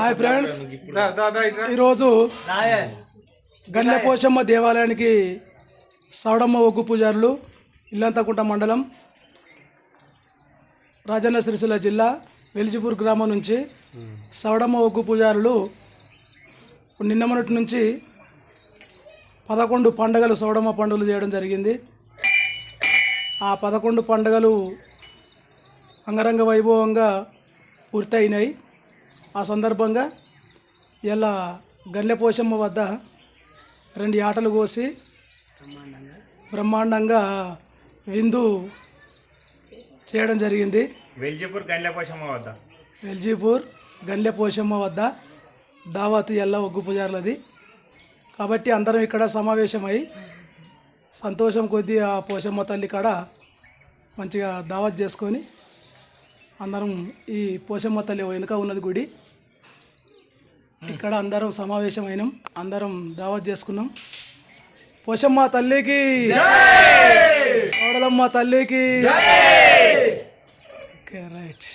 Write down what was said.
Hi friends. ఈరోజు గండ్లపోషమ్మ దేవాలయానికి సౌడమ్మ ఒగ్గు పూజారులు ఇల్లంతకుంట మండలం రాజన్న సిరిసిల్ల జిల్లా వెలిజిపూర్ గ్రామం నుంచి సౌడమ్మ ఒగ్గు పూజారులు నిన్న మొన్నటి నుంచి పదకొండు పండుగలు సౌడమ్మ పండుగలు చేయడం జరిగింది. ఆ పదకొండు పండుగలు అంగరంగ వైభవంగా పూర్తయినాయి. ఆ సందర్భంగా ఇలా గల్లెపోషమ్మ వద్ద రెండు ఆటలు కోసి బ్రహ్మాండంగా విందు చేయడం జరిగింది. వెల్జిపూర్ గండ్లపోషమ్మ వద్ద. ఎల్జీపూర్ గల్లె పోషమ్మ వద్ద దావత్ ఎల్ల ఒగ్గు పూజారులది. కాబట్టి అందరం ఇక్కడ సమావేశమై సంతోషం కొద్దీ ఆ పోషమ్మ తల్లి కాడ మంచిగా దావత్ చేసుకొని అందరం ఈ పోషమ్మ తల్లి వెనుక ఉన్నది గుడి. ఇక్కడ అందరం సమావేశమైనాం అందరం దావత్ చేసుకున్నాం. పోషమ్మ తల్లికి కోడలమ్మ తల్లికి ఓకే రైట్.